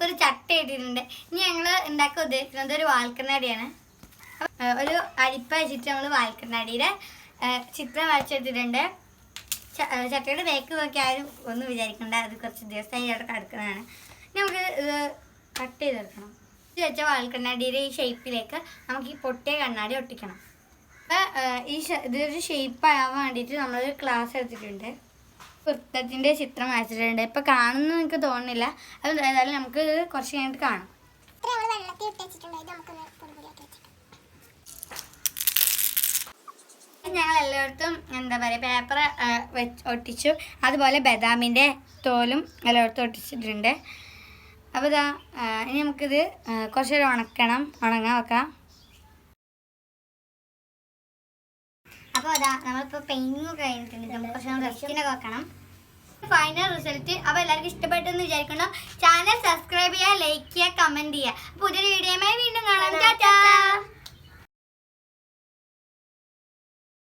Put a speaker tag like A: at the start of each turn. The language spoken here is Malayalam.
A: കിട്ടിയിട്ടുണ്ട് ഇനി ഞങ്ങൾ ഉണ്ടാക്കാൻ ഉദ്ദേശിക്കുന്നത്? ഒരു വാൽക്കണ്ണാടിയാണ്. ഒരു അരിപ്പ വെച്ചിട്ട് നമ്മൾ വാൽക്കണ്ണാടിയുടെ ചിത്രം വരച്ചെടുത്തിട്ടുണ്ട്. ചട്ടയുടെ ബേക്ക് നോക്കി ആരും ഒന്നും വിചാരിക്കണ്ട. അത് കുറച്ച് ദിവസമായി അവിടെ കിടക്കുന്നതാണ്. ഇനി നമുക്ക് ഇത് കട്ട് ചെയ്തെടുക്കണം ഇത് വെച്ച വാൽക്കണ്ണാടിയുടെ ഈ ഷേപ്പിലേക്ക് നമുക്ക് ഈ പൊട്ടിയ കണ്ണാടി ഒട്ടിക്കണം. അപ്പം ഈ ഇതൊരു ഷേപ്പ് ആവാൻ വേണ്ടിയിട്ട് നമ്മളൊരു ക്ലാസ് എടുത്തിട്ടുണ്ട്. വൃത്തത്തിന്റെ ചിത്രം വരച്ചിട്ടുണ്ട് ഇപ്പൊ കാണുന്ന എനിക്ക് തോന്നുന്നില്ല. അത് ഏതായാലും നമുക്ക് കുറച്ച് കഴിഞ്ഞിട്ട് കാണാം. ഞങ്ങൾ എല്ലായിടത്തും എന്താ പറയുക പേപ്പർ ഒട്ടിച്ചു. അതുപോലെ ബദാമിന്റെ തോലും എല്ലായിടത്തും ഒട്ടിച്ചിട്ടുണ്ട്. അപ്പോൾ ഇതാ ഇനി നമുക്കിത് കുറച്ച് നേരം ഉണക്കണം. ഉണങ്ങാൻ വെക്കാം അപ്പോൾ അതാ നമ്മളിപ്പോൾ പെയിന്റിങ് കഴിഞ്ഞിട്ടുണ്ട്. നമുക്ക് കുറച്ച് നേരം റെസ്റ്റിനൊക്കെ വെക്കണം. ഫൈനൽ റിസൾട്ട് അപ്പോൾ എല്ലാവർക്കും ഇഷ്ടപ്പെട്ടെന്ന് വിചാരിക്കണം ചാനൽ സബ്സ്ക്രൈബ് ചെയ്യുക ലൈക്ക് ചെയ്യുക കമന്റ് ചെയ്യുക. പുതിയൊരു വീഡിയോയുമായി വീണ്ടും കാണാം.